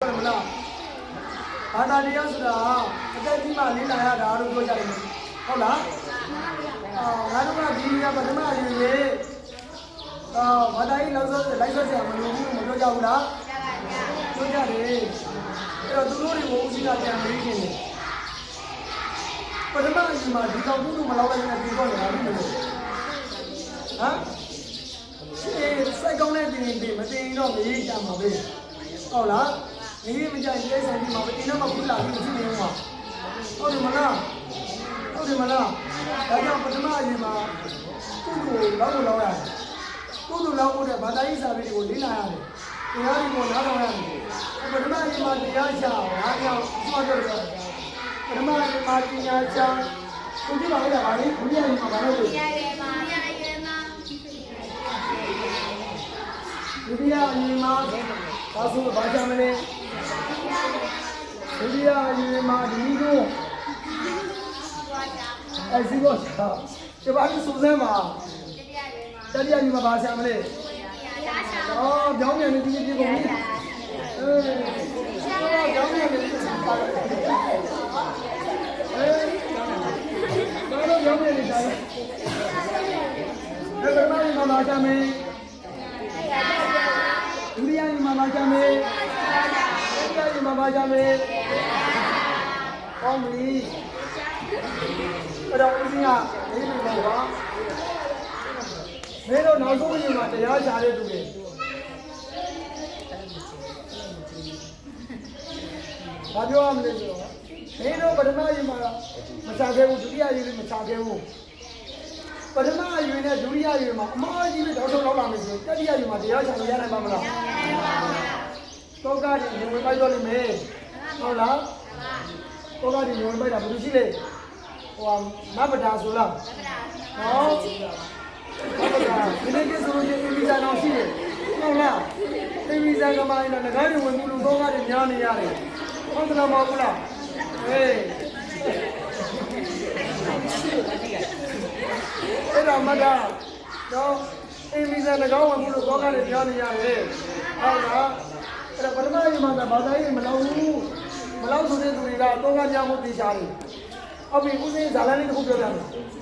မလားဘာသာတရားဆိုတာအသက်ကြီးမှလေးလာရတာလို့ပြောကြတယ်ဟုတ်လားအာငါတို့ကဒီကပထမအယူရေးအာဘာသာရေးလောက်ဆိုလိုက်ဆိုဆရာမလို့ဘူးမပြောကြဘူးလားပြောကြတယ်အဲ့တော့သူတို့တွေကိုဦးစီးတာပြန်မေးနေတယ်ပထမအယူမှာဒီကောင်သူ့မလောက်လိုက်နဲ့ပြီးတော့လည်းမလို့ဟမ်အေးစိုက်ကောင်းတဲ့တင်တင်မတင်တော့မေးကြမှာပဲဟုတ်လား ဒီမကြိုက်တဲ့ဆိုင်ဒီမှာမတင်တော့မခုလာပြီးမရှိနေဘူးမှာဟုတ်တယ်မလားဟုတ်တယ်မလားဒါကြောင့်ပထမအရင်မှာကုသိုလ်လောက်လို့လောက်ရတယ်ကုသိုလ်လောက်ဖို့တဲ့ဗာတာရေးစာပေတွေကိုလေ့လာရတယ်တရားတွေကိုနားထောင်ရတယ်ပထမအရင်မှာတရားချဘာကြောင့်မှတ်တော့တယ်ပထမအရင်မှာပညာချသူကြည့်ပါဦးလားဗာလေဘုရားကြီးမှာဗာလို့ရရဲမှာရရဲမှာဒုတိယအရင်မှာဘာဆိုဘာကြမလဲ ဒုတိယအရင်မှာဒီလိုအဲစီဘောချာဒီဘာလို့စူးစမ်းမှာတတိယရဲမှာတတိယအရင်မှာဘာချမလဲရာချာအော်ကြောင်းမြန်နေဒီဒီကုန်ပြီအေးကြောင်းမြန်နေဒီပါအေးတော့ကြောင်းမြန်နေတယ်ဒီကနေ့မှာဘာချမလဲဒုတိယအရင်မှာဘာချမလဲတတိယ အရင်မှာဘာချမလဲကောင်းပြီအဲ့တော့ဦးစီးကဒီလိုပေါ့ကွာမင်းတို့နောက်ဆုံးရင်မှာတရားချတဲ့သူတွေဘာပြောရမလဲဆိုတော့မင်းတို့ပထမရင်မှာမချခဲ့ဘူးဒုတိယရင်လည်းမချခဲ့ဘူးပထမရင်နဲ့ဒုတိယရင်မှာအမှားကြီးပဲတော့ဆုံးလောက်လာမယ်ဆိုတတိယရင်မှာတရားချလို့ရနိုင်ပါမလား တောကကြီးရင်ဝင်ပိုက်တော့လိမ့်မယ်ဟုတ်လားတောကကြီးရင်ဝင်ပိုက်တာဘယ်လိုရှိလဲဟိုမဘဒါဆိုလားဟောဟုတ်ကဲ့ဒီနေ့ကဆိုလို့ရှိရင်ဗီဇာတော့ရှိတယ်ဟုတ်လားဒီဗီဇာကမှလည်းငကားတွေဝင်မှုလို့တော့ကားတွေများနေရတယ်ဟုတ်တယ်မဟုတ်လားဟေးအဲ့တော့မကတော့ဒီဗီဇာငကားဝင်မှုလို့တော့ကားတွေများနေရတယ်ဟုတ်လား အဲ့တော့ပထမရေးမှာဘာသာရေးမလောက်ဘူးမလောက်ဆိုတဲ့သူတွေကတော့ကားများမှုသိချာတယ်ဟုတ်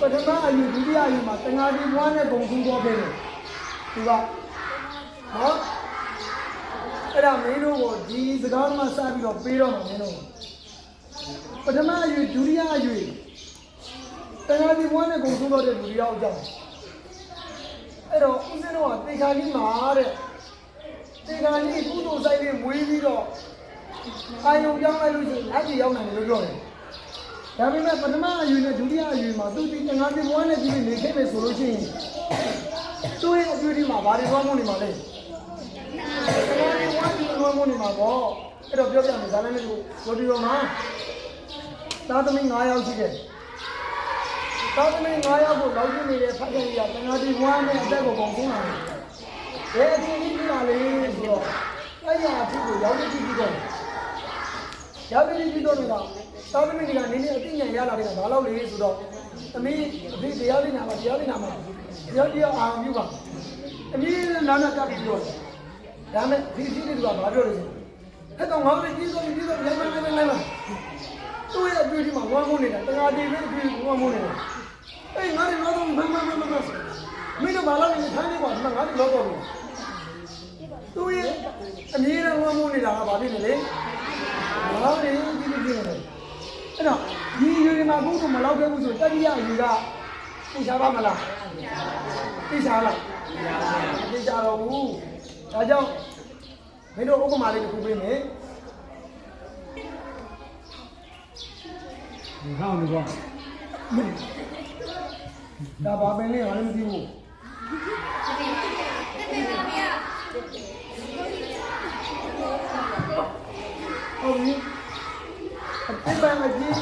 ပြီဦးစင်းဇာလန်လေးတစ်ခုပြောပြမယ်ပထမအယူဒုတိယအယူမှာတဏှာဒီဘွားနဲ့ဂုံကူးတော့ခဲ့တယ်သူကနော်အဲ့ဒါမင်းတို့ကိုဒီစကားမှစပြီးတော့ပေးတော့မှာမင်းတို့ပထမအယူဒုတိယအယူတဏှာဒီဘွားနဲ့ဂုံကူးတော့တဲ့လူရောက်ကြတယ်အဲ့တော့ဦးစင်းတို့ကတေခါကြီးမှာတဲ့တေခါကြီးကုသိုလ်ဆိုင်လေးမွေးပြီးတော့အာယုံပြောင်းလိုက်လို့ရှိရင်လက်ကြီးရောက်နိုင်တယ်လို့ပြောတယ် ဒါပေမဲ့ပထမအယူနဲ့ဒုတိယအယူမှာသူဒီငါးပြဘွားနဲ့ကြီးနေခဲ့မယ်ဆိုလို့ရှိရင်သူ့ရဲ့အယူဒီမှာဘာတွေသွားမှုနေမှာလဲငါးပြဘွားကြီးသွားမှုနေမှာပေါ့အဲ့တော့ပြောပြမယ်ဇာလန်လေးကိုပြောပြီးတော့မှာသားသမီး9ယောက်ရှိတယ်သားသမီး9ယောက်ကိုလောက်ကျနေတဲ့ဖခင်ကြီးကငါးပြဘွားနဲ့အသက်ကိုပုံဆုံးလာတယ်ဘယ်အချိန်ကြီးပြလာလဲဆိုတော့အဲ့ရအဖြစ်ကိုရောက်ကြည့်ကြည့်တော့ ရောက်ပြီပြီးတော့နေတာတောင်းသမီးတွေကနေနေအသိဉာဏ်ရလာတဲ့ကဘာလို့လဲဆိုတော့သမီးအဖေတရားလေးနာမှာတရားလေးနာမှာတရားတရားအာရုံပြုပါအမီးနာနာကပ်ပြီးတော့ဒါမဲ့ဒီဒီတွေကဘာပြောလဲဆိုဟဲ့တော့ငါတို့ကြီးစိုးကြီးစိုးလိုက်လိုက်လိုက်လိုက်သူ့ရဲ့အတွေ့အကြုံမှာဝမ်းမုန်းနေတာတခါတည်းပဲအတွေ့ဝမ်းမုန်းနေတာအေးငါတို့ငါတို့မမမမမမင်းတို့ဘာလို့လဲထိုင်းနေပါဒီမှာငါတို့လောက်တော့လို့သူ့ရဲ့အမီးနဲ့ဝမ်းမုန်းနေတာကဘာဖြစ်လဲ လောက်တယ်ဒီလိုဖြစ်နေတယ်အဲ့တော့ဒီယူတွေမှာဘုသူမလောက်ခဲ့ဘူးဆိုတတိယယူကသိချပါမလားသိချလားသိချတော့ဘူးဒါကြောင့်မင်းတို့ဥပမာလေးတစ်ခုပေးမယ်ဒီကောင်ဒီကောင်ဒါဘာပင်လေးဟာလည်းမသိဘူး တတိယမရဟုတ်ပြီအတိတ်ပိုင်းအကြီး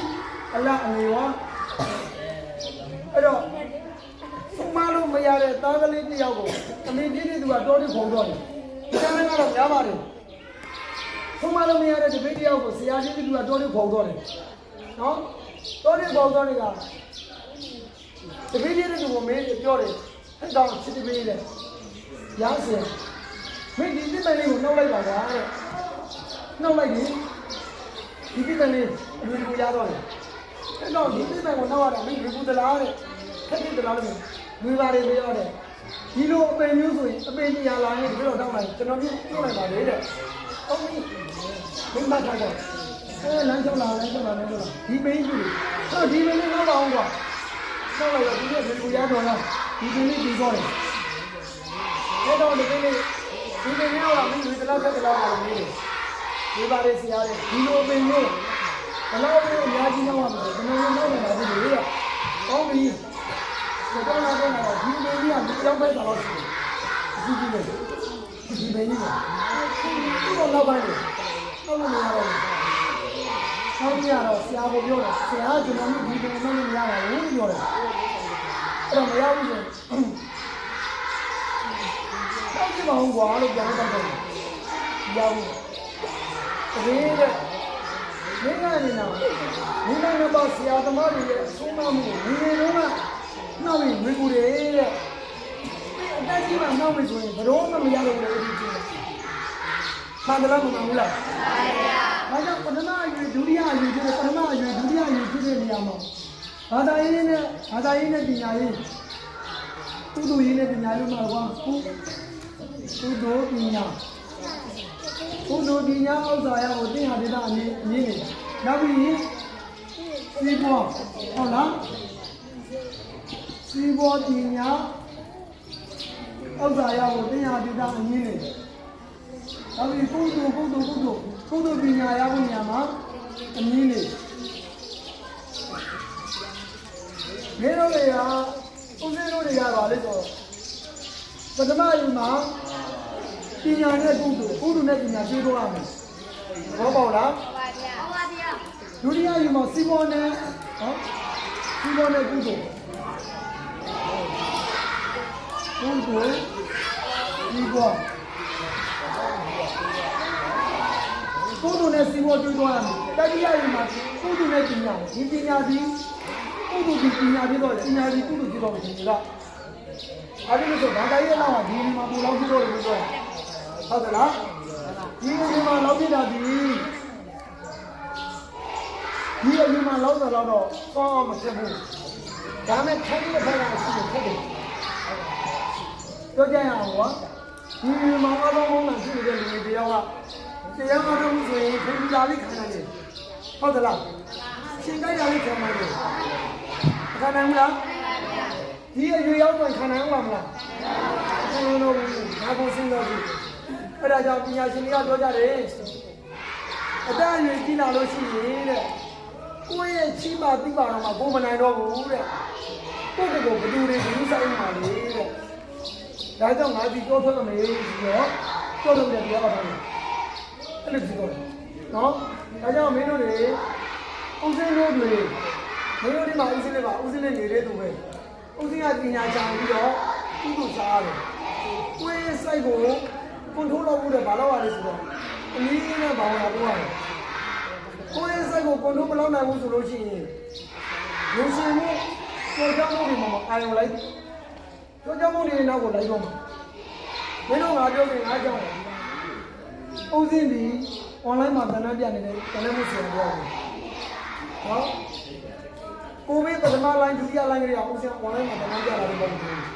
အလားအနေဝါရတဲ့တားကလေးတစ်ယောက်ကိုအမေပြည့်တဲ့သူကတော်တယ်ခုံတော့တယ်ဒီကနေ့ကတော့များပါတယ်ဆုံးမလို့မရတဲ့ဒီဘေးတစ်ယောက်ကိုဆရာကြီးကသူကတော်တယ်ခုံတော့တယ်နော်တော်တယ်ခုံတော့တယ်ကဒီဘေးပြည့်တဲ့သူကိုမင်းပြောတယ်ဟဲ့ကောင်ချစ်တပေးတယ်ရဆရာမင်းဒီတိမလေးကိုနှုတ်လိုက်ပါကွာတဲ့နှုတ်လိုက်ပြီ ဒီတိမလေးအလူကိုရတော့တယ်အဲ့တော့ဒီတိမကိုနှုတ်ရတာမင်းဘူးတလားတဲ့ခက်ခက်တလားလို့လူပါတယ်ပြောတယ်ဒီလိုအပင်မျိုးဆိုရင်အပင်ကြီးရလာရင်ဒီလိုတောင်းလိုက်ကျွန်တော်ပြပြောလိုက်ပါလေတဲ့ဟုတ်ပြီမင်းမထားတော့အဲလမ်းချောင်းလာလမ်းချောင်းလာလမ်းချောင်းလာဒီပင်းကြီးဆိုဒီပင်းလေးတော့ပါအောင်ကွာဆောက်လိုက်တော့ဒီနေ့ဒီကိုရတော့လားဒီပင်းလေးပြီးသွားတယ်အဲ့တော့ဒီပင်းလေးဒီပင်းလေးတော့မင်းလူတလားခက်တလားပါလို့မင်း ဒီပါလေဆရာတဲ့ဒီလိုပင်မျိုးဘလောက်ပဲအများကြီးတော့မှာကျွန်တော်တို့တော့နေတာဒီလိုရကောင်းပြီကျွန်တော်လာတော့ဒီပင်လေးကဒီကြောက်ပဲတော့ရှိတယ်ဒီကြီးလေဒီပင်ကြီးကဒီတော့နောက်ပိုင်းလေတော့မရတော့ဘူးဆောင်းရတော့ဆရာကပြောတာဆရာကကျွန်တော်တို့ဒီပင်နဲ့မရပါဘူးလို့ပြောတယ်အဲ့တော့မရဘူးဆိုတော့ဒီမှာဟောကွာလို့ပြောတော့တယ်ရဘူး တကယ်တဲ့မင်းကနေတော့မင်းကနေတော့ဆရာသမားတွေရဲ့အဆုံးအမမှုကိုငယ်ငယ်တုန်းကနှောက်ရင်ဝေကူတယ်တဲ့အတက်ကြီးမှနှောက်မယ်ဆိုရင်ဘယ်တော့မှမရတော့ဘူးလေဒီချင်းမှန်တယ်လားမမှန်ဘူးလားမှန်ပါဗျာဒါကြောင့်ပထမအရွယ်ဒုတိယအရွယ်ကျတဲ့ပထမအရွယ်ဒုတိယအရွယ်ဖြစ်တဲ့နေရာမှာဘာသာရေးနဲ့ဘာသာရေးနဲ့ပညာရေးသူတို့ရေးနဲ့ပညာရေးမှာကွာကုကုသိုလ်ပညာ ကုသိုလ်ပညာဥစ္စာရကိုသင်ဟာဒေတာအမြင်အမြင်နေနောက်ပြီးစီးပွားဟုတ်လားစီးပွားပညာဥစ္စာရကိုသင်ဟာဒေတာအမြင်နေနောက်ပြီးကုသိုလ်ကုသိုလ်ကုသိုလ်ကုသိုလ်ပညာရဖို့နေရာမှာအမြင်နေမင်းတို့တွေကဦးစင်းတို့တွေကပါလေဆိုပထမယူမှာ ပညာနဲ့ကုသိုလ်ကုသိုလ်နဲ့ပညာပြေးတော့ရမယ်ဘောပေါက်လားဟောပါဗျာဟောပါဗျာဒုတိယယူမှာစီမောနဲ့ဟောစီမောနဲ့ကုသိုလ်ကုသိုလ်ဒီဘောကုသိုလ်နဲ့စီမောကျွေးသွားရမယ်တတိယယူမှာကုသိုလ်နဲ့ပညာဒီပညာဒီကုသိုလ်ဒီပညာပြီးတော့ပညာဒီကုသိုလ်ပြီးတော့ဒီကအဲ့ဒီလိုဆိုဘာသာရေးလောက်ဟာဒီမှာပူလောက်ပြီးတော့လို့ပြော ဟုတ်ကဲ့လားဒီဒီမှာလောက်ပြတာဒီဒီအရင်မှာလောက်တော့လောက်တော့ကောင်းအောင်မဖြစ်ဘူးဒါမဲ့ထိုင်ရဖိုင်ရရှိတယ်ဖြစ်တယ်ပြောကြရအောင်ကွာဒီမှာအလုံးလုံးနဲ့ရှိနေတဲ့လူတွေတယောက်ကတရားမတော်ဘူးဆိုရင်ခင်ဗျာလေးခံနိုင်တယ်ဟုတ်သလားရှင်ကြိုက်တာလေးခံနိုင်တယ်ခံနိုင်မလားဒီအရွယ်ရောက်တော့ခံနိုင်မှာမလားခံနိုင်တော့ဘူးငါကိုစဉ်းစားကြည့် အဲ့ဒါကြောင့်ပညာရှင်တွေကပြောကြတယ်အတအရွယ်ကြီးလာလို့ရှိရင်တဲ့ကိုယ့်ရဲ့ချိပါတိပါတော့မှကိုယ်မနိုင်တော့ဘူးတဲ့ကိုယ့်ကိုယ်ကိုဘယ်သူတွေဘူးဆိုင်မှာလေတဲ့ဒါကြောင့်ငါဒီပြောထွက်မမေးပြီးတော့ပြောလို့တဲ့တရားပါမယ်အဲ့လိုပြောတယ်နော်ဒါကြောင့်မင်းတို့တွေဦးစင်းတို့တွေမင်းတို့ဒီမှာဦးစင်းလေးပါဦးစင်းလေးနေတဲ့သူပဲဦးစင်းကပညာချပြီးတော့ကုသိုလ်စားတယ်ကိုယ့်ရဲ့စိတ်ကို ကွန်ထရိုးလုပ်ဖို့တဲ့ဘာလို့ရလဲဆိုတော့အနည်းနဲ့ဘာဝင်လာတော့ရတယ်ကိုယ့်ရဲ့စိတ်ကိုကွန်ထရိုးမလုပ်နိုင်ဘူးဆိုလို့ရှိရင်လူရှင်မှုကြောက်ကြောက်မှုတွေမှာအာရုံလိုက်ကြောက်ကြောက်မှုတွေနောက်ကိုလိုက်တော့မှာမင်းတို့ငါပြောရင်ငါကြောက်တယ်ဦးစင်းဒီ online မှာတန်းတန်းပြနေတယ်တန်းတန်းမှုဆရာပြောတယ်ဟောကိုဗစ်ပထမလိုင်းဒုတိယလိုင်းကလေးကဦးစင်း online မှာတန်းတန်းပြလာတယ်ပြောတယ်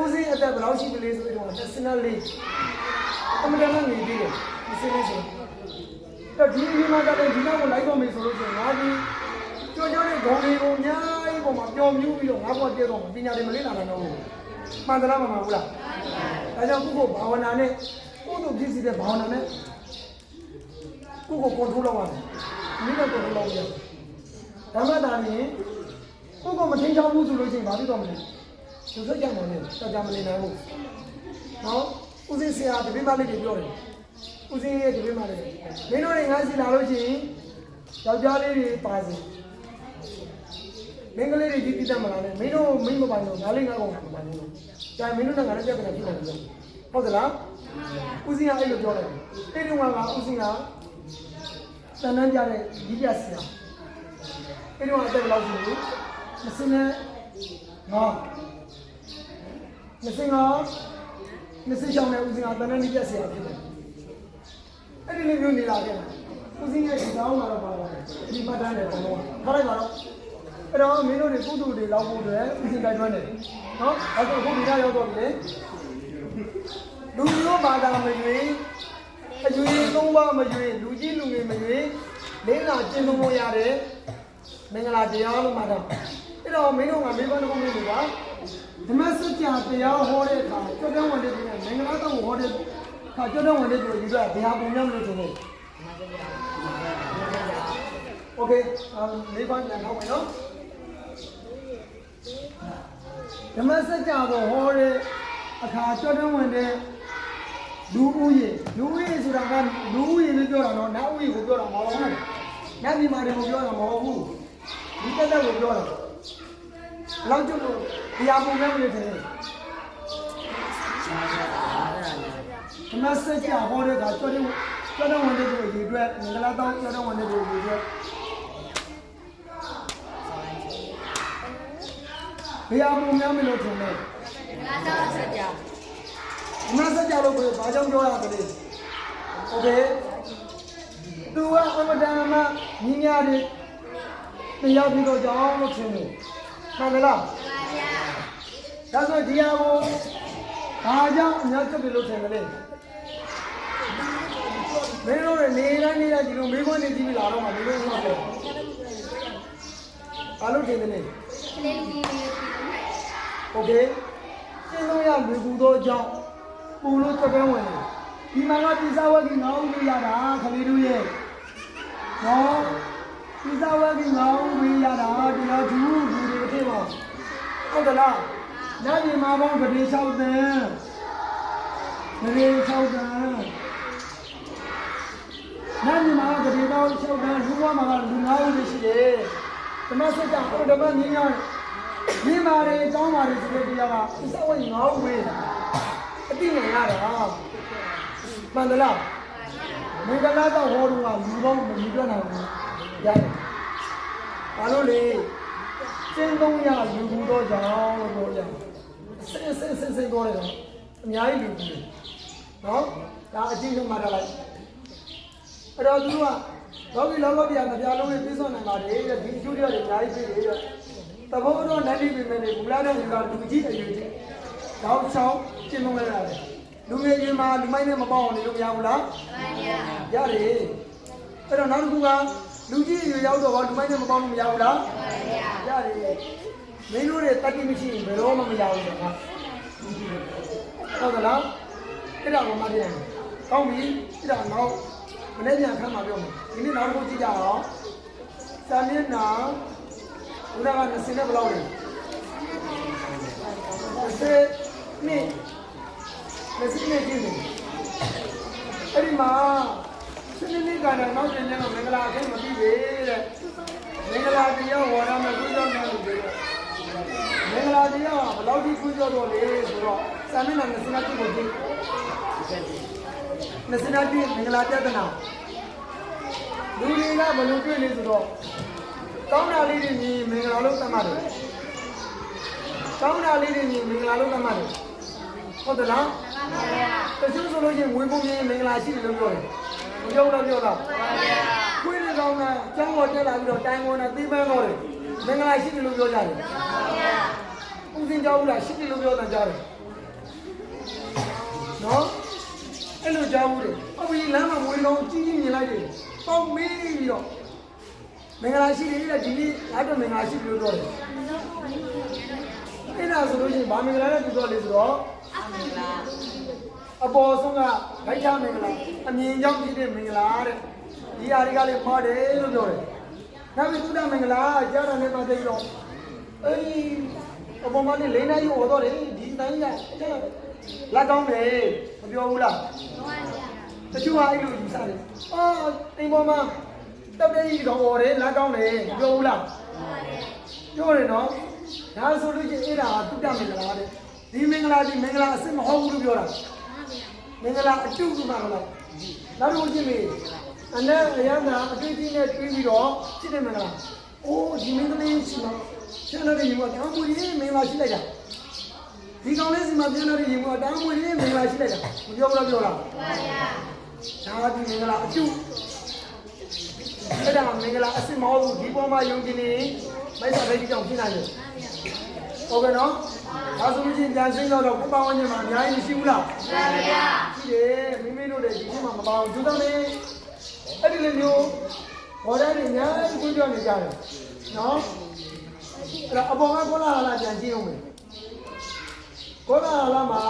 ဦးစင်းအသက်ဘယ်လောက်ရှိကလေးဆိုတော့24လေးအမှန်တမ်းနေသေးတယ်ဒီစင်းလေးဆိုတော့ဒီဒီမှာတက်ဒီနောက်ကိုလိုက်တော့မယ်ဆိုလို့ရှိရင်ငါဒီကြောကြောတဲ့ခေါင်းလေးကိုအများကြီးပေါ်မှာပျော်မြူးပြီးတော့ငါ့ဘဝတည့်တော့ပညာတွေမလေးလာနိုင်တော့ဘူးမှန်သလားမမှန်ဘူးလားဒါကြောင့်ခုကိုဘာဝနာနဲ့ကိုယ်တို့ဖြစ်စီတဲ့ဘာဝနာနဲ့ကိုကိုကွန်ထရိုးလုပ်ရတယ်မိနဲ့ကွန်ထရိုးလုပ်ရတယ်ဒါမှသာရင်ကိုကိုမထင်ချောင်းဘူးဆိုလို့ရှိရင်ဘာဖြစ်တော့မလဲ သူစိတ်ကြမှာလေတော်ကြမနေနိုင်ဘူးနော်ဦးစင်းဆရာတပည့်မလေးတွေပြောတယ်ဦးစင်းရဲ့တပည့်မလေးမင်းတို့တွေငါစီလာလို့ရှိရင်ယောက်ျားလေးတွေပါစီမင်းကလေးတွေဒီတိတက်မလားနဲ့မင်းတို့မင်းမပိုင်တော့ငါလေးငါကောင်မပိုင်ဘူး။ကြာမင်းတို့နဲ့ငါလည်းပြဿနာဖြစ်နေတယ်။ဟုတ်သလား။ဦးစင်းကအဲ့လိုပြောတယ်။အဲ့ဒီကကဦးစင်းကစံနှန်းကြတဲ့ဒီပြဆရာ။အဲ့ဒီကအသက်ဘယ်လောက်ရှိလဲ။မစင်းနဲ့ငါ မစင်းကမစင်းချောင်းနဲ့ဦးစင်းကတန်းတန်းဒီပြဆရာဖြစ်တယ်။အဲ့ဒီလိုမျိုးနေလာခဲ့တယ်။ဦးစင်းရဲ့ဒီကောင်းလာတော့ပါတော့ဒီမှတ်တမ်းနဲ့ပုံတော့ထားလိုက်ပါတော့။အဲ့တော့မင်းတို့တွေကုသိုလ်တွေလောက်ဖို့အတွက်ဦးစင်းတိုက်တွန်းတယ်။နော်။အဲ့တော့အခုဒီကရောက်တော့ပြီလေ။လူမျိုးဘာသာမရွေးအရွေသုံးပါမရွေးလူကြီးလူငယ်မရွေးလင်းလာကျင့်သုံးလို့ရတဲ့မင်္ဂလာတရားလို့မှာတော့အဲ့တော့မင်းတို့ကမေးခွန်းတစ်ခုမေးလို့ပါ ဓမ္မစကြာတရားဟောတဲ့အခါကျောင်းဝင်တဲ့ဒီနဲ့မင်္ဂလာတော်ဟောတဲ့အခါကျောင်းဝင်တဲ့ဒီယူတာဘယ်ဟာပုံရမလို့ဆိုတော့ Okay, um, လေးပါးလည်းနောက်မယ်နော်ဓမ္မစကြာတော်ဟောတဲ့အခါကျောင်းဝင်တဲ့လူဦးရေလူဦးရေဆိုတာကလူဦးရေလို့ပြောတာနော်နတ်ဦးရေကိုပြောတာမဟုတ်ဘူးနတ်ပြည်မှာတွေကိုပြောတာမဟုတ်ဘူးဒီတက်တက်ကိုပြောတာဘယ်လောက်ကျုပ် တ်လို့ဒီဟာပုံများမလို့ထင်လဲဓမ္မစကြာဟောတဲ့အခါကျွတ်တဲ့ကျွတ်တဲ့ဝင်တဲ့ဒီအတွက်မင်္ဂလာတောင်းကျွတ်တဲ့ဝင်တဲ့ဒီအတွက်ဘယ်ဟာပုံများမလို့ထင်လဲငါတော့ဆက်ကြ။မဆက်ကြလို့ကိုဘာကြောင့်ပြောရသလဲ။ Okay ။ तू ကအမတန်မှညီညာတွေတရားပြီးတော့ကြောင်းလို့ထင်တယ်။မှန်မလားပါဗျာ။ ဒါဆိုဒီဟာကိုဘာကြောင့်အများချက်တယ်လို့ထင်တယ်လဲ။မင်းတို့နေတိုင်းနေတိုင်းဒီလိုမေးခွန်းနေကြည့်ပြီးလာတော့မှမင်းတို့ကပြော။ဘာလို့ထင်တယ်လဲကလေးကြီးလေး။ Okay ။ရှင်းလို့ရလူကူသောကြောင့်ပူလို့ချက်ပဲဝင်တယ်။ဒီမှာကပိစာဝတ်ကြီးငေါင်းလို့ရတာခလေးတို့ရဲ့။နော်ပိစာဝတ်ကြီးငေါင်းလို့ရတာတရားသူလူတွေတစ်ထည့်ပါဟုတ်တယ်လား။ ညနေမှာပေါင်းကလေး၆တန်းကလေး၆တန်းညနေမှာကလေးတော့၆တန်းလူဘဝမှာကလူ၅ဦးရှိတယ်။ဓမ္မစကြာဟိုဓမ္မမြင်ရမြင်ပါလေတောင်းပါလေဆိုတဲ့တရားကပိစာဝတ်ကြီးငေါင်းဝေးတာအတိနေရတာမှန်သလားမင်္ဂလာတော့ဟောတော့ကလူပေါင်းမမြင်ပြနိုင်ဘူးရတယ်။ဘာလို့လဲကျင်းသုံးရလူဘူးတော့ကြောင်းလို့ပြောရတယ်။ စစ်စစ်စစ်စစ်ပြောတယ်အများကြီးလူဘူးလေ။နော်ဒါအကြည့်ဆုံးမှတ်ထားလိုက်။အဲ့တော့သူကလောကီလောကပြာမပြလုံးနဲ့ပြည့်စုံနိုင်ပါတယ်တဲ့ဒီကျိုးတွေအများကြီးပြည့်တယ်တဲ့။သဘောတော့နတ်တိပင်မဲ့နေဘူးလားတဲ့လူကလူကြီးအယူကြီး။တောက်ချောင်းကျင်းသုံးလိုက်ရတယ်။လူငယ်ချင်းမှာလူမိုက်နဲ့မပေါအောင်နေလို့မရဘူးလား။ပါဗျာရတယ်အဲ့တော့နောက်တစ်ခုကလူကြီးရေရောက်တော့လူမိုင်းနဲ့မပေါင်းလို့မရဘူးလားပါဗျာရတယ် မင်းတို့တွေတတိမရှိရင်ဘယ်တော့မှမရဘူးကွာဟုတ်ကလားအဲ့ဒါကိုမှတ်ရတယ်ကောင်းပြီအဲ့ဒါနောက်မနေ့ပြန်ခမ်းမှာပြောမယ်ဒီနေ့နောက်တစ်ခုကြည့်ကြအောင်စာမျက်နှာဦးရက20နဲ့ဘယ်လောက်လဲ20နှစ်20နဲ့ကြည့်တယ်အဲ့ဒီမှာစနေနေ့ကလည်းနောက်ကျရင်တော့မင်္ဂလာအဖြစ်မပြီးပဲတဲ့မင်္ဂလာတရားဝါရမယ်ကုသိုလ်များလို့ပြောမ င်္ဂလာတရားကဘယ်လောက်ထိကုသိုလ်တော်လဲဆိုတော့စာမျက်နှာ20နာတိကိုကြည့်20နာတိမင်္ဂလာပြဒနာလူတွေကဘယ်လိုတွေ့လဲဆိုတော့ကောင်းတာလေးတွေမြင်မင်္ဂလာလို့သတ်မှတ်တယ်ကောင်းတာလေးတွေမြင်မင်္ဂလာလို့သတ်မှတ်တယ်ဟုတ်တယ်လားပါဗျာတချို့ဆိုလို့ရှိရင်ဝင်ပုံရင်မင်္ဂလာရှိတယ်လို့ပြောတယ်။မပြောဘူးလားပြောတာပါဗျာ။ခွေးတွေကောင်းတာကျန်းပေါ်တက်လာပြီးတော့တိုင်ကုန်တာသိပန်းတော့တယ်။မင်္ဂလာရှိတယ်လို့ပြောကြတယ်ပါဗျာ။ ဦးစင်ကြောက်ဘူးလားရှိတယ်လို့ပြောတာကြားတယ်။နော်။အဲ့လိုကြားဘူးတယ်။ဟုတ်ပြီလမ်းမှာဝင်ကောင်းကြီးကြီးမြင်လိုက်တယ်။ပေါက်မေးပြီးတော့မင်္ဂလာရှိတယ်တဲ့ဒီနေ့အဲ့တော့မင်္ဂလာရှိတယ်လို့ပြောတယ်။အဲ့ဒါဆိုလို့ရှိရင်ဗာမင်္ဂလာနဲ့တူတော့လေဆိုတော့အမှန်လားအပေါ်ဆုံးကဗိုက်ချမင်္ဂလာအမြင်ကြောင့်ဖြစ်တဲ့မင်္ဂလာတဲ့ဒီဟာတွေကလည်းမှားတယ်လို့ပြောတယ်။နောက်ပြီးသုဒ္ဓမင်္ဂလာကြားတာနဲ့ပတ်သက်ပြီးတော့အေး အပေါ်မှာနေလိမ့်နေရောတော့တယ်ဒီတိုင်းကလက်ကောင်းတယ်မပြောဘူးလားပါဗျာတချို့ကအဲ့လိုယူဆတယ်။အာအိမ်ပေါ်မှာတက်တဲ့ကြီးကောင်អော်တယ်လက်ကောင်းတယ်မပြောဘူးလားပါဗျာ။ပြောတယ်နော်ဒါဆိုလို့ချင်းအဲ့ဒါကတုတ္တမင်္ဂလာတဲ့ဒီမင်္ဂလာဒီမင်္ဂလာအစစ်မဟုတ်ဘူးလို့ပြောတာမင်္ဂလာအတုကမှမလားနောက်တစ်ခုချင်းမေအနဲ့အရန်ကအတွေ့အကြုံနဲ့တွေ့ပြီးတော့ဖြစ်တယ်မင်္ဂလာ အိုးဒီမင်္ဂလာရှိမှာကျန်တဲ့ရေကတောင်းပူရင်းမင်္ဂလာရှိလိုက်တာဒီကောင်လေးစီမှာကျန်တဲ့ရေကတောင်းပူရင်းမင်္ဂလာရှိလိုက်တာမပြောဘူးလားပြောလားပါဗျာဒါဒီမင်္ဂလာအတုအဲ့ဒါမင်္ဂလာအစစ်မဟုတ်ဘူးဒီပေါ်မှာယုံကြည်နေမိစ္ဆာဒိဋ္ဌိကြောင့်ဖြစ်နိုင်တယ်ဟုတ်ကဲ့နော်ဒါဆိုလို့ချင်းကြံစင်းတော့တော့ကိုပောင်းဝင်းမှာအများကြီးမရှိဘူးလားပါဗျာရှိတယ်မိမိတို့လည်းဒီထဲမှာမပေါအောင်ကျူတော့နေအဲ့ဒီလိုမျိုး ဘော်ဒါတွေအများကြီးကိုကြောနေကြတယ်နော်အဲ့တော့အပေါ်ကကောလာလာကြံကြည့်အောင်မယ်ကောလာလာမှာ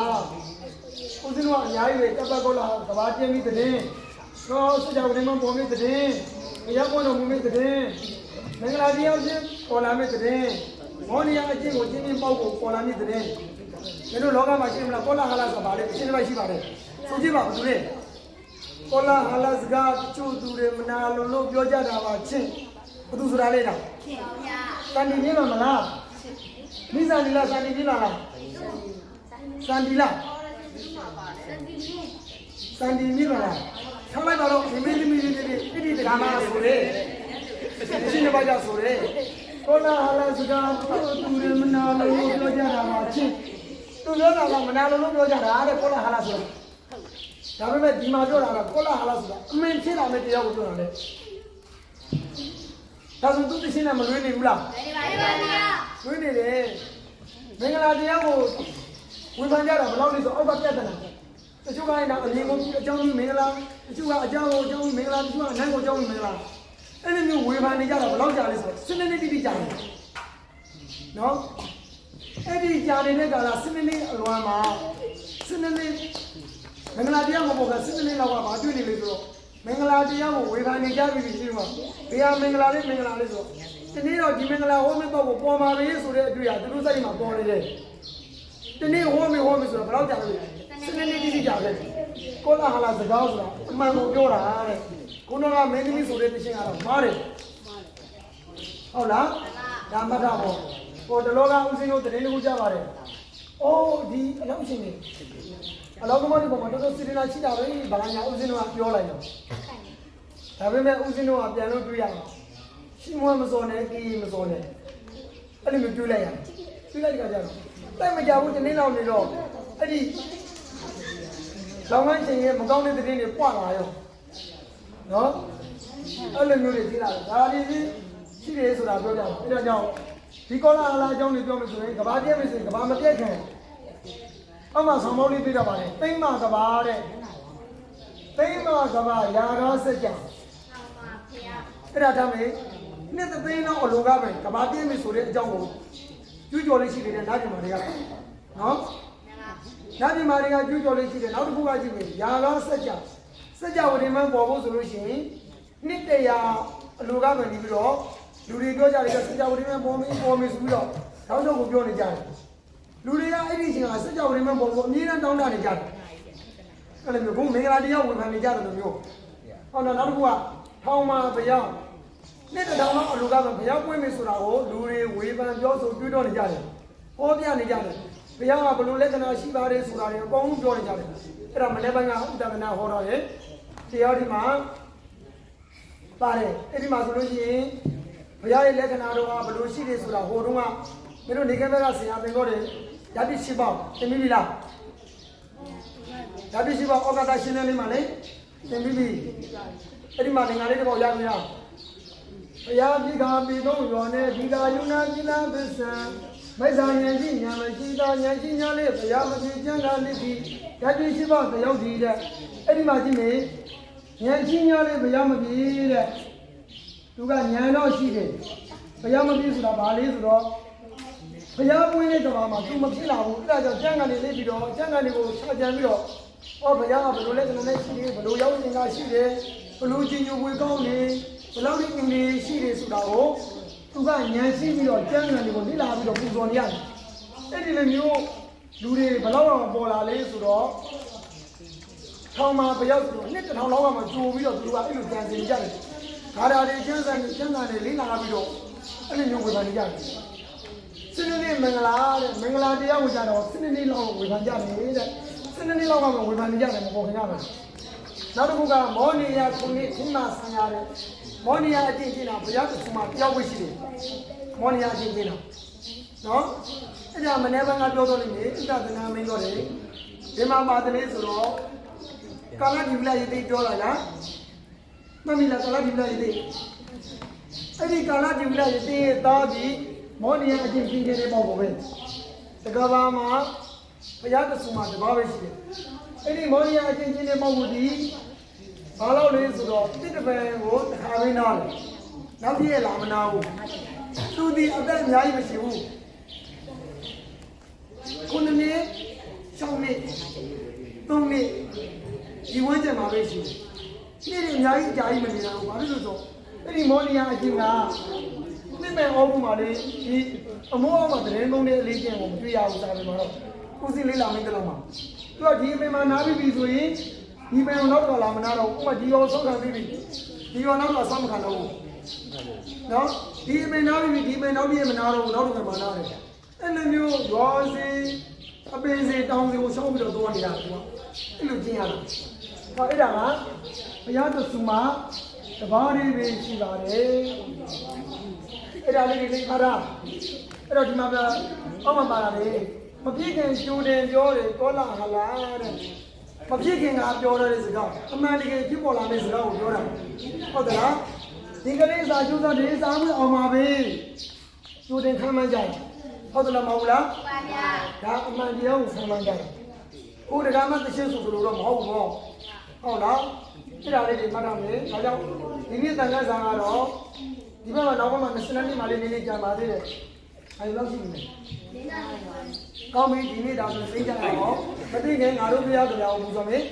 ဦးဇင်းတို့ကအများကြီးပဲတပ်ပတ်ကောလာကဘာပြင်းပြီးတဲ့တော့စကြဝဠာမှာပေါ်ပြီးတဲ့ဘုရားပေါ်တော်မူပြီးတဲ့မင်္ဂလာတရားချင်းပေါ်လာမယ့်တဲ့မောနီယာအချင်းကိုချင်းချင်းပေါက်ကိုပေါ်လာမယ့်တဲ့မင်းတို့လောကမှာရှိမလားကောလာဟလာဆိုတာဗာလေအရှင်းတစ်ပိုက်ရှိပါတယ်ဆိုကြည့်ပါဘယ်သူလဲ ကောလာဟလာစကားတချို့သူတွေမနာလို့လို့ပြောကြတာပါချင်းဘယ်သူဆိုတာလဲတော့ခင်ဗျာစန္ဒီပြင်းမှာမလားမိစန္ဒီလားစန္ဒီပြင်းလားလားစန္ဒီလားစတိလေးစန္ဒီမြင်းလားထားလိုက်ပါတော့မိမိသမီးလေးတွေဣတိတကာနာဆိုရဲအရှင်းတစ်ပိုက်ကြဆိုရဲကောလာဟလာစကားတချို့သူတွေမနာလို့လို့ပြောကြတာပါချင်းသူပြောတာကမနာလို့လို့ပြောကြတာတဲ့ကောလာဟလာဆိုတာ ဒါပေမဲ့ဒီမှာပြောတာကကောလာဟလာဆိုတာအမင်းဖြစ်လာတဲ့တရားကိုပြောတာလေဒါဆိုသူသိရှင်းနဲ့မလွေးနေဘူးလားပါပါဗျာလွေးနေတယ်မင်္ဂလာတရားကိုဝေဖန်ကြတာဘယ်လောက်လဲဆိုအောက်ကပြတ်တယ်တချို့ကလည်းအရင်ကအကြောင်းကြီးမင်္ဂလာတချို့ကအကြောင်းကိုအကြောင်းကြီးမင်္ဂလာတချို့ကအနံ့ကိုအကြောင်းကြီးမင်္ဂလာအဲ့လိုမျိုးဝေဖန်နေကြတာဘယ်လောက်ကြာလဲဆိုတော့စနေနေ့တိတိကြာတယ်နော်အဲ့ဒီကြာနေတဲ့ကာလစနေနေ့အလွန်မှာစနေနေ့ မင်္ဂလာတရားမပေါ်ကစစ်စစ်လေးလောက်ကမတွေ့နေလေဆိုတော့မင်္ဂလာတရားကိုဝေဖန်နေကြပြီရှိမှာဘယ်ဟာမင်္ဂလာလေးမင်္ဂလာလေးဆိုဒီနေ့တော့ဒီမင်္ဂလာဟောမေပေါ့ကိုပေါ်มาပြီဆိုတဲ့အတွေ့အကြုံသူတို့စိတ်မှာပေါ်နေတယ်ဒီနေ့ဟောမေဟောမေဆိုတော့ဘယ်တော့ကြာလဲစစ်စစ်လေးတိတိကြာတယ်ကိုလာဟာလာစကားဆိုတာအမှန်ကိုပြောတာတဲ့ခုနကမင်းသမီးဆိုတဲ့တခြင်းကတော့မားတယ်ဟုတ်လားဒါမှတ်တာပေါ့ကိုတလောကဥစဉ်တို့တရင်တစ်ခုကြပါတယ်အိုးဒီအလောက်ရှင်နေ အလောကမတွေပေါ်မှာတော်တော်စီရင်လာရှိတာပဲဘာညာဦးစင်းတို့ကပြောလိုက်တော့ဒါပေမဲ့ဦးစင်းတို့ကပြန်လို့တွေးရအောင်ရှိမွေးမစော်နဲ့ကြီးမစော်နဲ့အဲ့လိုမျိုးတွေးလိုက်ရတယ်တွေးလိုက်ကြကြတော့တိုက်မကြဘူးဒီနေ့လောက်နေတော့အဲ့ဒီလောင်မချင်းရဲ့မကောင်းတဲ့သတင်းတွေပွာလာရောနော်အဲ့လိုမျိုးတွေသိလာတယ်ဒါလေးကြီးရှိတယ်ဆိုတာပြောကြတယ်အဲ့ဒါကြောင့်ဒီကောလာအလားအကြောင်းတွေပြောမယ်ဆိုရင်ကဘာပြည့်မယ်ဆိုရင်ကဘာမပြည့်ခင် အမှဆောင်းမောင်းလေးပြတော့ပါလေသိမ့်မကဘာတဲ့သိမ့်မကဘာယာရောစကြပါပါဗျာအဲ့ဒါတမ်းမေနှစ်သိန်းတော့အလိုကပဲကဘာပြင်းပြီဆိုတဲ့အကြောင်းကိုကျူးကျော်လေးရှိနေတဲ့နားကျင်မာတွေကနော်နားကျင်မာတွေကကျူးကျော်လေးရှိတယ်နောက်တစ်ခုကကြည့်မယ်ယာရောစကြစကြဝဠာမန်းပေါ်ဖို့ဆိုလို့ရှိရင်နှစ်တရာအလိုကပဲနေပြီးတော့လူတွေပြောကြတယ်ကစကြဝဠာမန်းပေါ်မင်းပေါ်မင်းဆိုပြီးတော့နောက်တော့ကိုပြောနေကြတယ် လူတွေကအဲ့ဒီအချိန်ကစက်ကြောင်တွေမှပေါ်ပေါ်အမြဲတမ်းတောင်းတနေကြတယ်အဲ့လိုမျိုးဘုံမင်္ဂလာတရားဝေဖန်နေကြတယ်လို့မျိုးဟောတော့နောက်တစ်ခုကထောင်းမှာဗျာနှစ်တစ်ထောင်လောက်အလူကပဲဘုရားပွင့်ပြီဆိုတာကိုလူတွေဝေဖန်ပြောဆိုတွေးတော့နေကြတယ်ဟောပြနေကြတယ်ဘုရားကဘလို့လက္ခဏာရှိပါတယ်ဆိုတာတွေအကုန်လုံးပြောနေကြတယ်အဲ့ဒါမနေ့ပိုင်းကဥဒ္ဒနာဟောတော့တယ်တရားဒီမှာပါတယ်အဲ့ဒီမှာဆိုလို့ရှိရင်ဘုရားရဲ့လက္ခဏာတော်ကဘလို့ရှိတယ်ဆိုတာဟိုတုန်းကမင်းတို့နေခဲ့ဘက်ကဆင်ရသင်တော့တယ် ဓာတိရှိပေါ့သင်ပြီလားဓာတိရှိပါဩကာသရှင်းတဲ့လေးမှာလေသင်ပြီးပြီအဲ့ဒီမှာငါလေးတော့ရပြီလားဘုရားပိကာပိသုံးရောနဲ့ဒီကာယုနာကိလသစ္ဆံမိစ္ဆာဉာဏ်ရှိဉာဏ်မရှိတာဉာဏ်ရှိဉာဏ်လေးဘုရားမသိကျမ်းဂန်လိတိဓာတိရှိပါသယောက်ဒီတဲ့အဲ့ဒီမှာကြည့်မေဉာဏ်ရှိဉာဏ်လေးဘုရားမသိတဲ့သူကဉာဏ်တော့ရှိတယ်ဘုရားမသိဆိုတာဘာလေးဆိုတော့ ဘုရားပွင့်တဲ့ကဘာမှာသူမဖြစ်လာဘူးအဲ့ဒါကြောင့်ကျမ်းဂန်တွေလေးပြီးတော့ကျမ်းဂန်တွေကိုချကြံပြီးတော့ဟောဘုရားကဘယ်လိုလဲကျွန်တော်လည်းရှိတယ်ဘယ်လိုရောက်နေတာရှိတယ်ဘယ်လိုကြည်ညိုဝေကောင်းနေဘယ်လောက်ဒီအင်းလေးရှိတယ်ဆိုတာကိုသူကဉာဏ်ရှိပြီးတော့ကျမ်းဂန်တွေကိုလေ့လာပြီးတော့ပူဇော်နေရတယ်အဲ့ဒီလိုမျိုးလူတွေဘယ်လောက်တော့ပေါ်လာလဲဆိုတော့ထောင်မှာဘယောက်ဆိုတော့နှစ်တစ်ထောင်လောက်ကမှကြိုပြီးတော့သူကအဲ့လိုကြံစည်ကြတယ်ခါတာတွေကျမ်းစာတွေကျမ်းစာတွေလေ့လာပြီးတော့အဲ့လိုမျိုးဝေဖန်နေကြတယ် နေ့မင်္ဂလာတဲ့မင်္ဂလာတရားကိုကြတော့စနေနေ့လောက်ဝေဖန်ကြမယ်တဲ့စနေနေ့လောက်ကမှဝေဖန်နေကြတယ်မပေါ်ခင်ရမယ်နောက်တစ်ခုကမောနီယာခုနှစ်ခင်းမဆံရတဲ့မောနီယာအကျင့်ကျင့်တာဘုရားသခင်မှာတယောက်ပဲရှိတယ်မောနီယာအကျင့်ကျင့်တာနော်အဲ့ဒါမနေ့ကငါပြောတော့လိမ့်မယ်ဣဒသနာမင်းတော့တယ်ဒီမှာပါတယ်လေဆိုတော့ကာလဒီဝိလာရေးသိပြောလာလားမမီလာကာလဒီဝိလာရေးသိအဲ့ဒီကာလဒီဝိလာရေတင်းရဲ့သားကြီး မောနီယာအချင်းချင်းချင်းလေးပေါ့ပေါ့ပဲတကဘာမှာဘုရားတဆူမှာတကားပဲရှိတယ်အဲ့ဒီမောနီယာအချင်းချင်းလေးပေါ့ဘူးဒီဘာလို့လဲဆိုတော့တစ်တပံကိုတစ်ခါပဲနားတယ်နောက်ပြည့်လာမနာဘူးသူဒီအသက်အများကြီးမရှိဘူးခုနှစ်နှစ်ရှောင်းနှစ်သုံးနှစ်ဒီဝန်းကျင်မှာပဲရှိတယ်နေ့တွေအများကြီးအကြာကြီးမနေတာဘူးဘာလို့လဲဆိုတော့အဲ့ဒီမော်နီယာအကျဉ်းက နှစ်မဲ့အောက်မှာလေဒီအမိုးအောက်မှာတရင်သုံးတဲ့အလေးကျင့်ကိုမတွေ့ရဘူးစာပေမှာတော့ကိုစီလေးလာမင်းတလုံးမှာသူကဒီအမေမှာနားပြီးပြီဆိုရင်ဒီမေကိုနောက်တော့လာမနာတော့ဥပမာဒီရောဆုံးခံပြီးပြီဒီရောနောက်တော့ဆောင်းမခံတော့ဘူးနော်ဒီအမေနားပြီးပြီဒီအမေနောက်ပြီးမနာတော့ဘူးနောက်တော့မှနားတယ်အဲ့လိုမျိုးရောစီအပင်စီတောင်းစီကိုရှောင်းပြီးတော့သွားနေတာကွာအဲ့လိုကျင့်ရတာဟောအဲ့ဒါကဘုရားသခင်မှာတဘာလေးပဲရှိပါတယ် အဲ့ဒါလေးတွေသိပါလားအဲ့တော့ဒီမှာပြအောက်မှာပါလာတယ်မပြည့်ခင်ကျိုးတယ်ပြောတယ်ကောလာဟလာတဲ့မပြည့်ခင်ကပြောတဲ့စကားအမှန်တကယ်ဖြစ်ပေါ်လာတဲ့စကားကိုပြောတာဟုတ်သလားဒီကလေးစာကျိုးစားဒီစားမှုအောင်ပါပဲကျိုးတယ်ခံမှန်းကြတယ်ဟုတ်သလားမဟုတ်လားပါဗျာဒါအမှန်တရားကိုဆံမှန်းကြတယ်ကိုယ်တကားမှတစ်ချက်ဆိုသလိုတော့မဟုတ်ဘူးပေါ့ဟုတ်လားအဲ့ဒါလေးတွေမှတ်ရမယ်ဒါကြောင့်ဒီနေ့တန်ခါစာကတော့ ဒီဘက်မှာနောက်ဘက်မှာ20နှစ်မှလေးလေးလေးကြာပါသေးတယ်အဲဒီလောက်ရှိနေတယ်ကောင်းပြီဒီနေ့ဒါဆိုသိကြရအောင်မသိခင်ငါတို့ဘုရားတရားကိုပူဇော်မယ်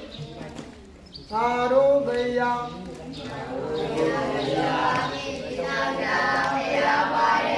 ငါတို့ဘုရားမြေတာကိုအဝေဒကသ